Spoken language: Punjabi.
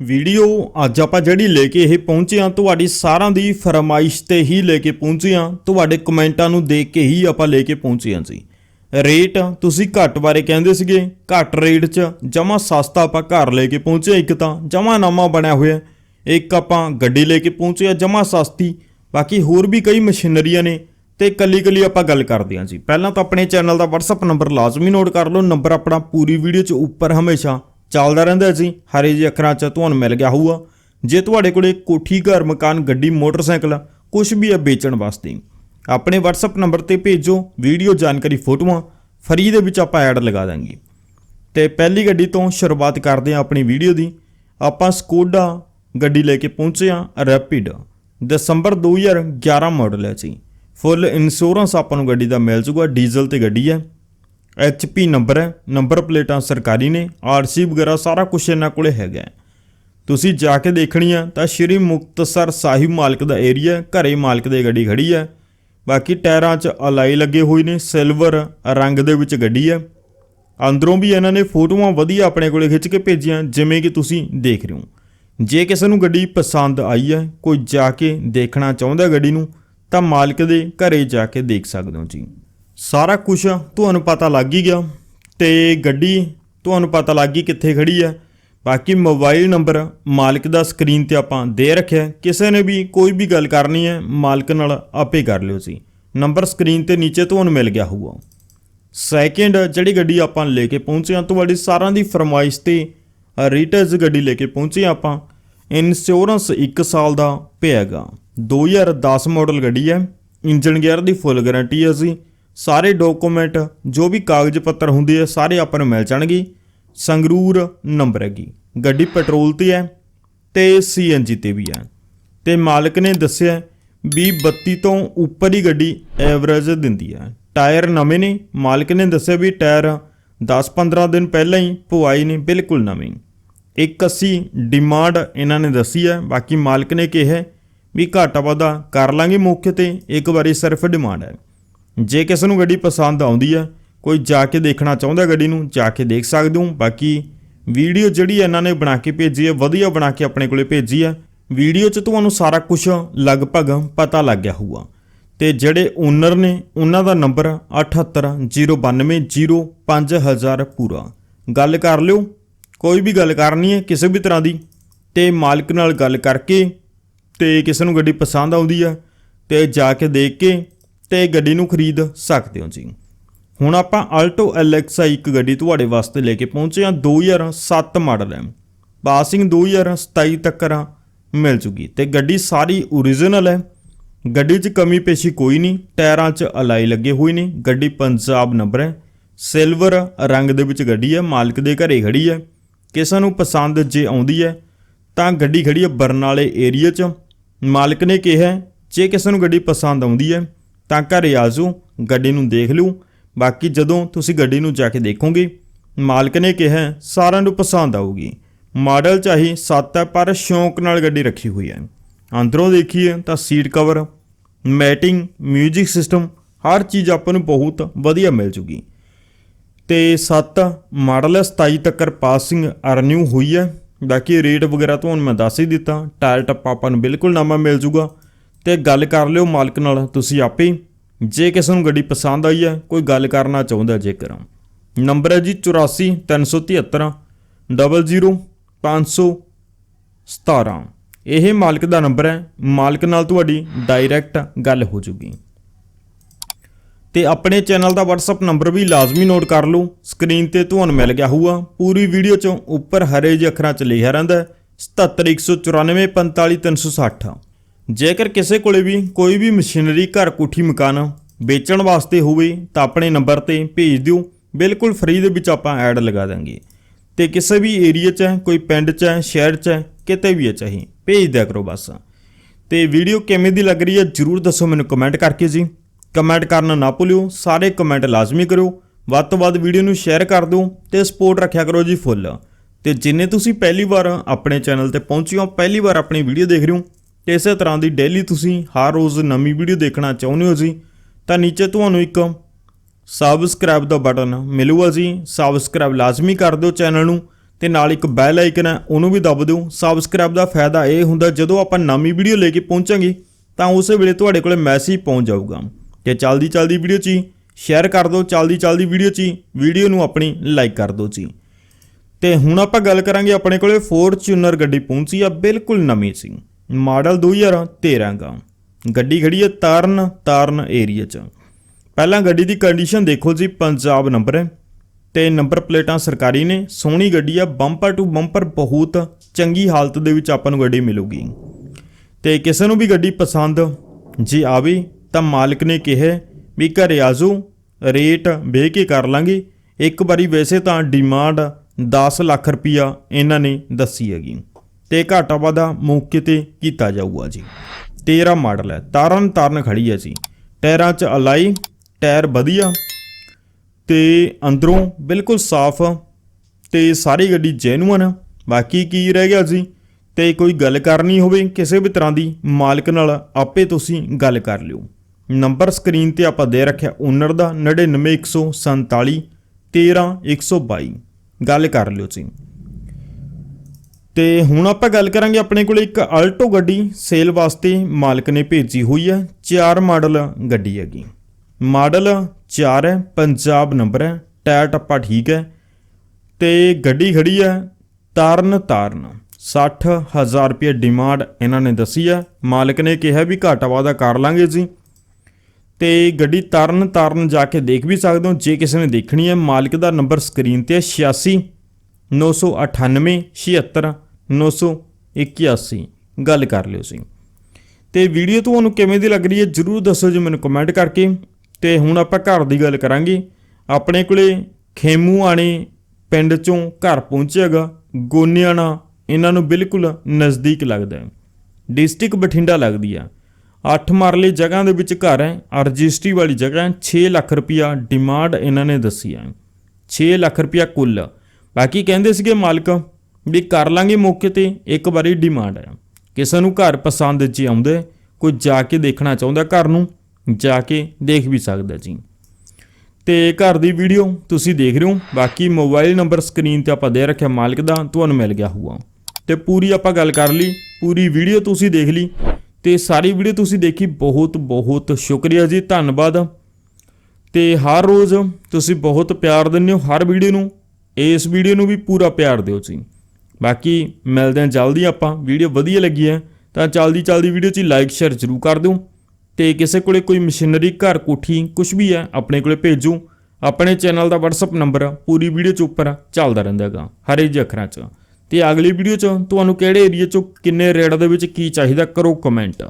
ਵੀਡੀਓ ਅੱਜ ਆਪਾਂ ਜਿਹੜੀ ਲੈ ਕੇ ਇਹ ਪਹੁੰਚੇ ਹਾਂ, ਤੁਹਾਡੀ ਸਾਰਿਆਂ ਦੀ ਫਰਮਾਇਸ਼ ਤੇ ਹੀ ਲੈ ਕੇ ਪਹੁੰਚੇ ਹਾਂ। ਤੁਹਾਡੇ ਕਮੈਂਟਾਂ ਨੂੰ ਦੇਖ ਕੇ ਹੀ ਆਪਾਂ ਲੈ ਕੇ ਪਹੁੰਚੇ ਹਾਂ ਜੀ। ਰੇਟ ਤੁਸੀਂ ਘੱਟ ਬਾਰੇ ਕਹਿੰਦੇ ਸੀਗੇ, ਘੱਟ ਰੇਟ 'ਚ ਜਮਾ ਸਸਤਾ ਆਪਾਂ ਘਰ ਲੈ ਕੇ ਪਹੁੰਚੇ ਇੱਕ ਤਾਂ, ਜਮਾ ਨਵਾਂ ਬਣਿਆ ਹੋਇਆ ਇੱਕ ਆਪਾਂ ਗੱਡੀ ਲੈ ਕੇ ਪਹੁੰਚੇ ਆ ਜਮਾ ਸਸਤੀ। ਬਾਕੀ ਹੋਰ ਵੀ ਕਈ ਮਸ਼ੀਨਰੀਆਂ ਨੇ ਤੇ ਕੱਲੀ ਕੱਲੀ ਆਪਾਂ ਗੱਲ ਕਰਦੇ ਹਾਂ ਜੀ। ਪਹਿਲਾਂ ਤਾਂ ਆਪਣੇ ਚੈਨਲ ਦਾ WhatsApp ਨੰਬਰ ਲਾਜ਼ਮੀ ਨੋਟ ਕਰ ਲਓ। ਨੰਬਰ ਆਪਣਾ ਪੂਰੀ ਵੀਡੀਓ 'ਚ ਉੱਪਰ ਹਮੇਸ਼ਾ। ਚੱਲਦਾ ਰਹਿੰਦਾ ਜੀ ਹਰੇ ਜਿਹੇ ਅੱਖਰਾਂ 'ਚ ਤੁਹਾਨੂੰ ਮਿਲ ਗਿਆ ਹੋਊਗਾ। ਜੇ ਤੁਹਾਡੇ ਕੋਲੇ ਕੋਠੀ, ਘਰ, ਮਕਾਨ, ਗੱਡੀ, ਮੋਟਰਸਾਈਕਲ ਕੁਝ ਵੀ ਹੈ ਵੇਚਣ ਵਾਸਤੇ, ਆਪਣੇ WhatsApp ਨੰਬਰ ਤੇ ਭੇਜੋ, ਵੀਡੀਓ ਜਾਣਕਾਰੀ, ਫੋਟੋਆਂ, ਫਰੀ ਦੇ ਵਿੱਚ ਆਪਾਂ ਐਡ ਲਗਾ ਦਾਂਗੇ। ਤੇ ਪਹਿਲੀ ਗੱਡੀ ਤੋਂ ਸ਼ੁਰੂਆਤ ਕਰਦੇ ਹਾਂ ਆਪਣੀ ਵੀਡੀਓ ਦੀ। ਆਪਾਂ ਸਕੋਡਾ ਗੱਡੀ ਲੈ ਕੇ ਪਹੁੰਚੇ ਹਾਂ, ਰੈਪਿਡ। ਦਸੰਬਰ 2011 ਮਾਡਲ ਹੈ ਜੀ। ਫੁੱਲ ਇੰਸ਼ੋਰੈਂਸ ਆਪਾਂ ਨੂੰ ਗੱਡੀ ਦਾ ਮਿਲ ਜੂਗਾ, ਡੀਜ਼ਲ ਤੇ ਗੱਡੀ ਹੈ। ਐਚਪੀ ਨੰਬਰ ਹੈ, ਨੰਬਰ ਪਲੇਟਾਂ ਸਰਕਾਰੀ ਨੇ ਆਰਸੀ ਵਗੈਰਾ ਸਾਰਾ ਕੁਝ ਇਹਨਾਂ ਕੋਲੇ ਹੈਗਾ ਤੁਸੀਂ ਜਾ ਕੇ ਦੇਖਣੀ ਆ, ਤਾਂ ਸ਼੍ਰੀ ਮੁਕਤਸਰ ਸਾਹਿਬ ਮਾਲਕ ਦਾ ਏਰੀਆ ਘਰੇ ਮਾਲਕ ਦੇ ਗੱਡੀ ਖੜੀ ਹੈ। ਬਾਕੀ ਟਾਇਰਾਂ 'ਚ ਅਲਾਈ ਲੱਗੇ ਹੋਏ ਨੇ, ਸਿਲਵਰ ਰੰਗ ਦੇ ਵਿੱਚ ਗੱਡੀ ਹੈ। ਅੰਦਰੋਂ ਵੀ ਇਹਨਾਂ ਨੇ ਫੋਟੋਆਂ ਵਧੀਆ ਆਪਣੇ ਕੋਲੇ ਖਿੱਚ ਕੇ ਭੇਜੀਆਂ, ਜਿਵੇਂ ਕਿ ਤੁਸੀਂ ਦੇਖ ਰਹੇ ਹੋ। ਜੇ ਕਿਸੇ ਨੂੰ ਗੱਡੀ ਪਸੰਦ ਆਈ ਹੈ, ਕੋਈ ਜਾ ਕੇ ਦੇਖਣਾ ਚਾਹੁੰਦਾ ਗੱਡੀ ਨੂੰ, ਤਾਂ ਮਾਲਕ ਦੇ ਘਰੇ ਜਾ ਕੇ ਦੇਖ ਸਕਦੇ ਹੋ ਜੀ। ਸਾਰਾ ਕੁਝ ਤੁਹਾਨੂੰ ਪਤਾ ਲੱਗ ਹੀ ਗਿਆ ਤੇ ਗੱਡੀ ਤੁਹਾਨੂੰ ਪਤਾ ਲੱਗ ਗਈ ਕਿੱਥੇ ਖੜੀ ਹੈ। ਬਾਕੀ ਮੋਬਾਈਲ ਨੰਬਰ ਮਾਲਕ ਦਾ ਸਕਰੀਨ ਤੇ ਆਪਾਂ ਦੇ ਰੱਖਿਆ ਕਿਸੇ ਨੇ ਵੀ ਕੋਈ ਵੀ ਗੱਲ ਕਰਨੀ ਹੈ, ਮਾਲਕ ਨਾਲ ਆਪੇ ਕਰ ਲਿਓ ਜੀ। ਨੰਬਰ ਸਕਰੀਨ ਤੇ ਨੀਚੇ ਤੁਹਾਨੂੰ ਮਿਲ ਗਿਆ ਹੋਊਗਾ। ਸੈਕਿੰਡ ਜਿਹੜੀ ਗੱਡੀ ਆਪਾਂ ਲੈ ਕੇ ਪਹੁੰਚੇ ਹਾਂ, ਤੁਹਾਡੀ ਸਾਰਿਆਂ ਦੀ ਫਰਮਾਇਸ਼ ਤੇ ਰੀਟਸ ਗੱਡੀ ਲੈ ਕੇ ਪਹੁੰਚੇ ਹਾਂ ਆਪਾਂ। ਇੰਸ਼ੋਰੈਂਸ 1 ਸਾਲ ਦਾ ਪਿਆਗਾ 2010 ਮਾਡਲ ਗੱਡੀ ਹੈ। ਇੰਜਨ ਗੇਅਰ ਦੀ ਫੁੱਲ ਗਾਰੰਟੀ ਹੈ ਜੀ। ਸਾਰੇ ਡਾਕੂਮੈਂਟ ਜੋ ਵੀ ਕਾਗਜ਼ ਪੱਤਰ ਹੁੰਦੇ ਆ, ਸਾਰੇ ਆਪਾਂ ਨੂੰ ਮਿਲ ਜਾਣਗੇ। ਸੰਗਰੂਰ ਨੰਬਰ ਹੈਗੀ। ਗੱਡੀ ਪੈਟਰੋਲ ਤੇ ਹੈ ਤੇ ਸੀਐਨਜੀ ਤੇ ਵੀ ਹੈ। ਤੇ ਮਾਲਕ ਨੇ ਦੱਸਿਆ ਵੀ 32 ਤੋਂ ਉੱਪਰ ਹੀ ਗੱਡੀ ਐਵਰੇਜ ਦਿੰਦੀ ਹੈ। ਟਾਇਰ ਨਵੇਂ ਨੇ। ਮਾਲਕ ਨੇ ਦੱਸਿਆ ਵੀ ਟਾਇਰ 10-15 ਦਿਨ ਪਹਿਲਾਂ ਹੀ ਪਵਾਈ ਨੇ, ਬਿਲਕੁਲ ਨਵੇਂ। 180 ਡਿਮਾਂਡ ਇਹਨਾਂ ਨੇ ਦੱਸੀ ਹੈ। ਬਾਕੀ ਮਾਲਕ ਨੇ ਕਿਹਾ ਵੀ ਘਾਟਾ ਵਾਧਾ ਕਰ ਲਾਂਗੇ ਮੌਕੇ ਤੇ। ਇੱਕ ਵਾਰੀ ਸਿਰਫ ਡਿਮਾਂਡ ਹੈ। ਜੇ ਕਿਸੇ ਨੂੰ ਗੱਡੀ ਪਸੰਦ ਆਉਂਦੀ ਹੈ ਕੋਈ ਜਾ ਕੇ ਦੇਖਣਾ ਚਾਹੁੰਦਾ ਗੱਡੀ ਨੂੰ, ਜਾ ਕੇ ਦੇਖ ਸਕਦੇ ਹੋ। ਬਾਕੀ ਵੀਡੀਓ ਜਿਹੜੀ ਇਹਨਾਂ ਨੇ ਬਣਾ ਕੇ ਭੇਜੀ ਹੈ ਵਧੀਆ ਬਣਾ ਕੇ ਆਪਣੇ ਕੋਲੇ ਭੇਜੀ ਹੈ ਵੀਡੀਓ 'ਚ ਤੁਹਾਨੂੰ ਸਾਰਾ ਕੁਝ ਲਗਭਗ ਪਤਾ ਲੱਗ ਗਿਆ ਹੋਊਗਾ। ਤੇ ਜਿਹੜੇ ਓਨਰ ਨੇ, ਉਹਨਾਂ ਦਾ ਨੰਬਰ 7809205000 ਪੂਰਾ। ਗੱਲ ਕਰ ਲਿਓ। ਕੋਈ ਵੀ ਗੱਲ ਕਰਨੀ ਹੈ ਕਿਸੇ ਵੀ ਤਰ੍ਹਾਂ ਦੀ, ਤੇ ਮਾਲਕ ਨਾਲ ਗੱਲ ਕਰਕੇ ਤੇ ਕਿਸੇ ਨੂੰ ਗੱਡੀ ਪਸੰਦ ਆਉਂਦੀ ਹੈ ਤੇ ਜਾ ਕੇ ਦੇਖ ਕੇ ਤੇ ਗੱਡੀ ਨੂੰ ਖਰੀਦ ਸਕਦੇ ਹੋ ਜੀ। ਹੁਣ ਆਪਾਂ ਆਲਟੋ ਐਲਐਕਸਆਈ ਇੱਕ ਗੱਡੀ ਤੁਹਾਡੇ ਵਾਸਤੇ ਲੈ ਕੇ ਪਹੁੰਚੇ ਹਾਂ 2007 ਮਾਡਲ ਹੈ। ਪਾਸਿੰਗ 2027 ਤੱਕ ਮਿਲ ਜੂਗੀ। ਤੇ ਗੱਡੀ ਸਾਰੀ ਓਰੀਜਨਲ ਹੈ। ਗੱਡੀ 'ਚ ਕਮੀ ਪੇਸ਼ੀ ਕੋਈ ਨਹੀਂ, ਟਾਇਰਾਂ 'ਚ ਅਲਾਈ ਲੱਗੇ ਹੋਏ ਨੇ। ਗੱਡੀ ਪੰਜਾਬ ਨੰਬਰ ਹੈ। ਸਿਲਵਰ ਰੰਗ ਦੇ ਵਿੱਚ ਗੱਡੀ ਹੈ, ਮਾਲਕ ਦੇ ਘਰੇ ਖੜੀ ਹੈ। ਕਿਸੇ ਨੂੰ ਪਸੰਦ ਜੇ ਆਉਂਦੀ ਹੈ, ਤਾਂ ਗੱਡੀ ਖੜੀ ਹੈ ਬਰਨਾਲੇ ਏਰੀਆ 'ਚ। ਮਾਲਕ ਨੇ ਕਿਹਾ ਜੇ ਕਿਸੇ ਨੂੰ ਗੱਡੀ ਪਸੰਦ ਆਉਂਦੀ ਹੈ ਤਾਂ ਘਰੇ ਆ ਜਾਓ ਗੱਡੀ ਨੂੰ ਦੇਖ ਲਿਓ ਬਾਕੀ ਜਦੋਂ ਤੁਸੀਂ ਗੱਡੀ ਨੂੰ ਜਾ ਕੇ ਦੇਖੋਗੇ, ਮਾਲਕ ਨੇ ਕਿਹਾ, ਸਾਰਿਆਂ ਨੂੰ ਪਸੰਦ ਆਊਗੀ। ਮਾਡਲ ਚਾਹੀ 7 ਹੈ, ਪਰ ਸ਼ੌਂਕ ਨਾਲ ਗੱਡੀ ਰੱਖੀ ਹੋਈ ਹੈ। ਅੰਦਰੋਂ ਦੇਖੀਏ ਤਾਂ ਸੀਟ ਕਵਰ, ਮੈਟਿੰਗ 뮤직 ਸਿਸਟਮ, ਹਰ ਚੀਜ਼ ਆਪਾਂ ਨੂੰ ਬਹੁਤ ਵਧੀਆ ਮਿਲ ਜੂਗੀ। ਤੇ 7 ਮਾਡਲ ਹੈ 27 ਤੱਕ ਪਾਸਿੰਗ ਅਰਨਿਊ ਹੋਈ ਹੈ। ਬਾਕੀ ਰੇਟ ਵਗੈਰਾ ਤੁਹਾਨੂੰ ਮੈਂ ਦੱਸ ਹੀ ਦਿੱਤਾ, ਟਾਇਰ ਟੱਪ ਆਪਾਂ ਨੂੰ ਬਿਲਕੁਲ ਨਵਾਂ ਮਿਲ ਜੂਗਾ। ਤੇ ਗੱਲ ਕਰ ਲਿਓ ਮਾਲਕ ਨਾਲ, ਤੁਸੀਂ ਆਪੇ ਜੇ ਕਿਸੇ ਨੂੰ ਗੱਡੀ ਪਸੰਦ ਆਈ ਹੈ, ਕੋਈ ਗੱਲ ਕਰਨਾ ਚਾਹੁੰਦਾ ਜੇਕਰ। ਨੰਬਰ ਹੈ ਜੀ 84 373 00 517 ਇਹ ਮਾਲਕ ਦਾ ਨੰਬਰ ਹੈ। ਮਾਲਕ ਨਾਲ ਤੁਹਾਡੀ ਡਾਇਰੈਕਟ ਗੱਲ ਹੋ ਜੂਗੀ। ਤੇ ਆਪਣੇ ਚੈਨਲ ਦਾ WhatsApp ਨੰਬਰ ਵੀ ਲਾਜ਼ਮੀ ਨੋਟ ਕਰ ਲਓ। ਸਕਰੀਨ ਤੇ ਤੁਹਾਨੂੰ ਮਿਲ ਗਿਆ ਹੋਊਗਾ। ਪੂਰੀ ਵੀਡੀਓ ਚੋਂ ਉੱਪਰ ਹਰੇ ਜਿਹੇ ਅੱਖਰਾਂ 'ਚ ਲਿਖਿਆ ਰਹਿੰਦਾ ਹੈ। 7714945360 ਜੇਕਰ ਕਿਸੇ ਕੋਲੇ ਵੀ ਕੋਈ ਵੀ ਮਸ਼ੀਨਰੀ, ਘਰ ਕੋਠੀ, ਮਕਾਨ ਵੇਚਣ ਵਾਸਤੇ ਹੋਵੇ, ਤਾਂ ਆਪਣੇ ਨੰਬਰ ਤੇ ਭੇਜ ਦਿਓ। ਬਿਲਕੁਲ ਫ੍ਰੀ ਦੇ ਵਿੱਚ ਆਪਾਂ ਐਡ ਲਗਾ ਦਾਂਗੇ। ਤੇ ਕਿਸੇ ਵੀ ਏਰੀਆ 'ਚ ਹੈ, ਕੋਈ ਪਿੰਡ 'ਚ ਹੈ, ਸ਼ਹਿਰ 'ਚ ਹੈ, ਕਿਤੇ ਵੀ ਹੈ ਚਾਹੇ, ਭੇਜ ਦਿਆ ਕਰੋ ਬਸ। ਤੇ ਵੀਡੀਓ ਕਿਵੇਂ ਦੀ ਲੱਗ ਰਹੀ ਹੈ, ਜਰੂਰ ਦੱਸੋ ਮੈਨੂੰ ਕਮੈਂਟ ਕਰਕੇ ਜੀ। ਕਮੈਂਟ ਕਰਨਾ ਨਾ ਭੁੱਲਿਓ, ਸਾਰੇ ਕਮੈਂਟ ਲਾਜ਼ਮੀ ਕਰਿਓ। ਵੱਧ ਤੋਂ ਵੱਧ ਵੀਡੀਓ ਨੂੰ ਸ਼ੇਅਰ ਕਰ ਦਿਓ ਤੇ ਸਪੋਰਟ ਰੱਖਿਆ ਕਰੋ ਜੀ ਫੁੱਲ। ਤੇ ਜਿੰਨੇ ਤੁਸੀਂ ਪਹਿਲੀ ਵਾਰ ਆਪਣੇ ਚੈਨਲ ਤੇ ਪਹੁੰਚੇ ਹੋ, ਪਹਿਲੀ ਵਾਰ ਆਪਣੀ ਵੀਡੀਓ ਦੇਖ ਰਹੇ ਹੋ ਤੇ ਇਸੇ ਤਰ੍ਹਾਂ ਦੀ ਡੇਲੀ ਤੁਸੀਂ ਹਰ ਰੋਜ਼ ਨਵੀਂ ਵੀਡੀਓ ਦੇਖਣਾ ਚਾਹੁੰਦੇ ਹੋ ਜੀ, ਤਾਂ ਨੀਚੇ ਤੁਹਾਨੂੰ ਇੱਕ ਸਬਸਕ੍ਰਾਈਬ ਦਾ ਬਟਨ ਮਿਲੂਗਾ ਜੀ। ਸਬਸਕ੍ਰਾਈਬ ਲਾਜ਼ਮੀ ਕਰ ਦਿਓ ਚੈਨਲ ਨੂੰ ਤੇ ਨਾਲ ਇੱਕ ਬੈਲ ਆਈਕਨ ਹੈ, ਉਹਨੂੰ ਵੀ ਦਬ ਦਿਓ। ਸਬਸਕ੍ਰਾਈਬ ਦਾ ਫਾਇਦਾ ਇਹ ਹੁੰਦਾ, ਜਦੋਂ ਆਪਾਂ ਨਵੀਂ ਵੀਡੀਓ ਲੈ ਕੇ ਪਹੁੰਚਾਂਗੇ, ਤਾਂ ਉਸੇ ਵੇਲੇ ਤੁਹਾਡੇ ਕੋਲੇ ਮੈਸੇਜ ਪਹੁੰਚ ਜਾਊਗਾ। ਤੇ ਚਲਦੀ ਚਲਦੀ ਵੀਡੀਓ 'ਚ ਹੀ ਸ਼ੇਅਰ ਕਰ ਦਿਓ, ਚਲਦੀ ਚਲਦੀ ਵੀਡੀਓ 'ਚ ਹੀ ਵੀਡੀਓ ਨੂੰ ਆਪਣੀ ਲਾਈਕ ਕਰ ਦਿਓ ਜੀ। ਤੇ ਹੁਣ ਆਪਾਂ ਗੱਲ ਕਰਾਂਗੇ ਆਪਣੇ ਕੋਲੇ ਫੋਰਚੂਨਰ ਗੱਡੀ ਪਹੁੰਚੀ ਆ, ਬਿਲਕੁਲ ਨਵੀਂ ਸੀ ਮਾਡਲ 2013 ਦਾ ਗੱਡੀ ਖੜੀ ਹੈ ਤਾਰਨ ਤਾਰਨ ਏਰੀਆ 'ਚ। ਪਹਿਲਾਂ ਗੱਡੀ ਦੀ ਕੰਡੀਸ਼ਨ ਦੇਖੋ ਜੀ, ਪੰਜਾਬ ਨੰਬਰ ਹੈ। ਤੇ ਨੰਬਰ ਪਲੇਟਾਂ ਸਰਕਾਰੀ ਨੇ। ਸੋਹਣੀ ਗੱਡੀ ਆ ਬੰਪਰ ਟੂ ਬੰਪਰ ਬਹੁਤ ਚੰਗੀ ਹਾਲਤ ਦੇ ਵਿੱਚ ਆਪਾਂ ਨੂੰ ਗੱਡੀ ਮਿਲੂਗੀ। ਤੇ ਕਿਸੇ ਨੂੰ ਵੀ ਗੱਡੀ ਪਸੰਦ, ਜੇ ਆਵੇ ਤਾਂ ਮਾਲਕ ਨੇ ਕਿਹਾ ਵੀ ਘਰੇ ਆਜੋ, ਰੇਟ ਵੇਖ ਕੇ ਕਰ ਲਾਂਗੇ। ਇੱਕ ਵਾਰੀ ਵੈਸੇ ਤਾਂ ਡਿਮਾਂਡ 10 ਲੱਖ ਰੁਪਈਆ ਇਹਨਾਂ ਨੇ ਦੱਸੀ ਹੈਗੀ। ਤੇ ਘਾਟਾ ਵਾਧਾ ਮੌਕੇ ਤੇ ਕੀਤਾ ਜਾਊਗਾ ਜੀ। 13 ਮਾਡਲ ਹੈ ਤਾਰਨ ਤਾਰਨ ਖੜੀ ਹੈ ਜੀ। ਟਾਇਰਾਂ 'ਚ ਅਲਾਈ, ਟਾਇਰ ਵਧੀਆ ਤੇ ਅੰਦਰੋਂ ਬਿਲਕੁਲ ਸਾਫ਼ ਤੇ ਸਾਰੀ ਗੱਡੀ ਜੈਨੂਅਨ ਬਾਕੀ ਕੀ ਰਹਿ ਗਿਆ ਜੀ? ਤੇ ਕੋਈ ਗੱਲ ਕਰਨੀ ਹੋਵੇ ਕਿਸੇ ਵੀ ਤਰ੍ਹਾਂ ਦੀ, ਮਾਲਕ ਨਾਲ ਆਪੇ ਤੁਸੀਂ ਗੱਲ ਕਰ ਲਿਓ। ਨੰਬਰ ਸਕਰੀਨ ਤੇ ਆਪਾਂ ਦੇ ਰੱਖਿਆ ਓਨਰ ਦਾ 99147 13122 ਗੱਲ ਕਰ ਲਿਓ ਜੀ। ਤੇ ਹੁਣ ਆਪਾਂ ਗੱਲ ਕਰਾਂਗੇ ਆਪਣੇ ਕੋਲ ਇੱਕ ਆਲਟੋ ਗੱਡੀ ਸੇਲ ਵਾਸਤੇ ਮਾਲਕ ਨੇ ਭੇਜੀ ਹੋਈ ਹੈ, ਚਾਰ ਮਾਡਲ ਗੱਡੀ ਹੈਗੀ। ਮਾਡਲ 4 ਹੈ, ਪੰਜਾਬ ਨੰਬਰ ਹੈ, ਟਾਇਰ ਟੱਪਾ ਠੀਕ ਹੈ। ਤੇ ਗੱਡੀ ਖੜੀ ਹੈ ਤਾਰਨ ਤਾਰਨ 60000 ਰੁਪਏ ਡਿਮਾਂਡ ਇਹਨਾਂ ਨੇ ਦੱਸੀ ਹੈ। ਮਾਲਕ ਨੇ ਕਿਹਾ ਵੀ ਘਾਟਾ ਵਾਦਾ ਕਰ ਲਾਂਗੇ ਜੀ। ਤੇ ਗੱਡੀ ਤਾਰਨ ਤਾਰਨ ਜਾ ਕੇ ਦੇਖ ਵੀ ਸਕਦੇ ਹੋ, ਜੇ ਕਿਸੇ ਨੇ ਦੇਖਣੀ ਹੈ, ਮਾਲਕ ਦਾ ਨੰਬਰ ਸਕਰੀਨ ਤੇ ਹੈ 86 998 76 981 ਗੱਲ ਕਰ ਲਿਓ ਸੀ ਤੇ ਵੀਡੀਓ ਤੁਹਾਨੂੰ ਕਿਵੇਂ ਦੀ ਲੱਗ ਰਹੀ ਹੈ ਜਰੂਰ ਦੱਸੋ ਜੀ ਮੈਨੂੰ ਕਮੈਂਟ ਕਰਕੇ। ਤੇ ਹੁਣ ਆਪਾਂ ਘਰ ਦੀ ਗੱਲ ਕਰਾਂਗੇ। ਆਪਣੇ ਕੋਲੇ ਖੇਮੂ ਆਣੇ ਪਿੰਡ ਚੋਂ ਘਰ ਪਹੁੰਚਿਆਗਾ ਗੋਨਿਆਣਾ ਇਹਨਾਂ ਨੂੰ ਬਿਲਕੁਲ ਨਜ਼ਦੀਕ ਲੱਗਦਾ ਹੈ। ਡਿਸਟ੍ਰਿਕਟ ਬਠਿੰਡਾ ਲੱਗਦੀ ਆ। 8 ਮਰਲੇ ਜਗ੍ਹਾ ਦੇ ਵਿੱਚ ਘਰ ਹੈ। ਰਜਿਸਟਰੀ ਵਾਲੀ ਜਗ੍ਹਾ ਹੈ। 6 ਲੱਖ ਰੁਪਿਆ ਡਿਮਾਂਡ ਇਹਨਾਂ ਨੇ ਦੱਸੀ ਹੈ। 6 ਲੱਖ ਰੁਪਿਆ ਕੁੱਲ। ਬਾਕੀ ਕਹਿੰਦੇ ਸੀਗੇ ਮਾਲਕ ਵੀ ਕਰ ਲਾਂਗੇ ਮੌਕੇ ਤੇ, ਇੱਕ ਵਾਰੀ ਡਿਮਾਂਡ ਹੈ। ਕਿਸੇ ਨੂੰ ਘਰ ਪਸੰਦ ਜੀ ਆਉਂਦਾ, ਕੋਈ ਜਾ ਕੇ ਦੇਖਣਾ ਚਾਹੁੰਦਾ ਘਰ ਨੂੰ, ਜਾ ਕੇ ਦੇਖ ਵੀ ਸਕਦਾ ਜੀ। ਤੇ ਘਰ ਦੀ ਵੀਡੀਓ ਤੁਸੀਂ ਦੇਖ ਰਹੇ ਹੋ, ਬਾਕੀ ਮੋਬਾਈਲ ਨੰਬਰ ਸਕਰੀਨ ਤੇ ਆਪਾਂ ਦੇ ਰੱਖਿਆ ਮਾਲਕ ਦਾ, ਤੁਹਾਨੂੰ ਮਿਲ ਗਿਆ ਹੋਊਗਾ। ਤੇ ਪੂਰੀ ਆਪਾਂ ਗੱਲ ਕਰ ਲਈ, ਪੂਰੀ ਵੀਡੀਓ ਤੁਸੀਂ ਦੇਖ ਲਈ, ਤੇ ਸਾਰੀ ਵੀਡੀਓ ਤੁਸੀਂ ਦੇਖੀ ਬਹੁਤ ਬਹੁਤ ਸ਼ੁਕਰੀਆ ਜੀ, ਧੰਨਵਾਦ। ਤੇ ਹਰ ਰੋਜ਼ ਤੁਸੀਂ ਬਹੁਤ ਪਿਆਰ ਦਿੰਦੇ ਹੋ, ਹਰ ਵੀਡੀਓ ਨੂੰ, ਇਸ ਵੀਡੀਓ ਨੂੰ ਵੀ ਪੂਰਾ ਪਿਆਰ ਦਿਓ ਜੀ। ਬਾਕੀ ਮਿਲਦੇ ਹਾਂ ਜਲਦੀ ਆਪਾਂ, ਵੀਡੀਓ ਵਧੀਆ ਲੱਗੀ ਹੈ ਤਾਂ ਜਲਦੀ ਜਲਦੀ ਵੀਡੀਓ 'ਚ ਲਾਈਕ ਸ਼ੇਅਰ ਜ਼ਰੂਰ ਕਰ ਦਿਓ ਤੇ ਕਿਸੇ ਕੋਲੇ ਕੋਈ ਮਸ਼ੀਨਰੀ ਘਰ ਕੋਠੀ ਕੁਝ ਵੀ ਹੈ, ਆਪਣੇ ਕੋਲੇ ਭੇਜੋ। ਆਪਣੇ ਚੈਨਲ ਦਾ WhatsApp ਨੰਬਰ ਪੂਰੀ ਵੀਡੀਓ 'ਚ ਉੱਪਰ ਚੱਲਦਾ ਰਹਿੰਦਾ ਹੈਗਾ, ਹਰੇ ਜਿਹੇ ਅੱਖਰਾਂ 'ਚ। ਤੇ ਅਗਲੀ ਵੀਡੀਓ 'ਚ ਤੁਹਾਨੂੰ ਕਿਹੜੇ ਏਰੀਆ 'ਚ ਕਿੰਨੇ ਰੇਟ ਦੇ ਵਿੱਚ ਕੀ ਚਾਹੀਦਾ ਕਰੋ ਕਮੈਂਟ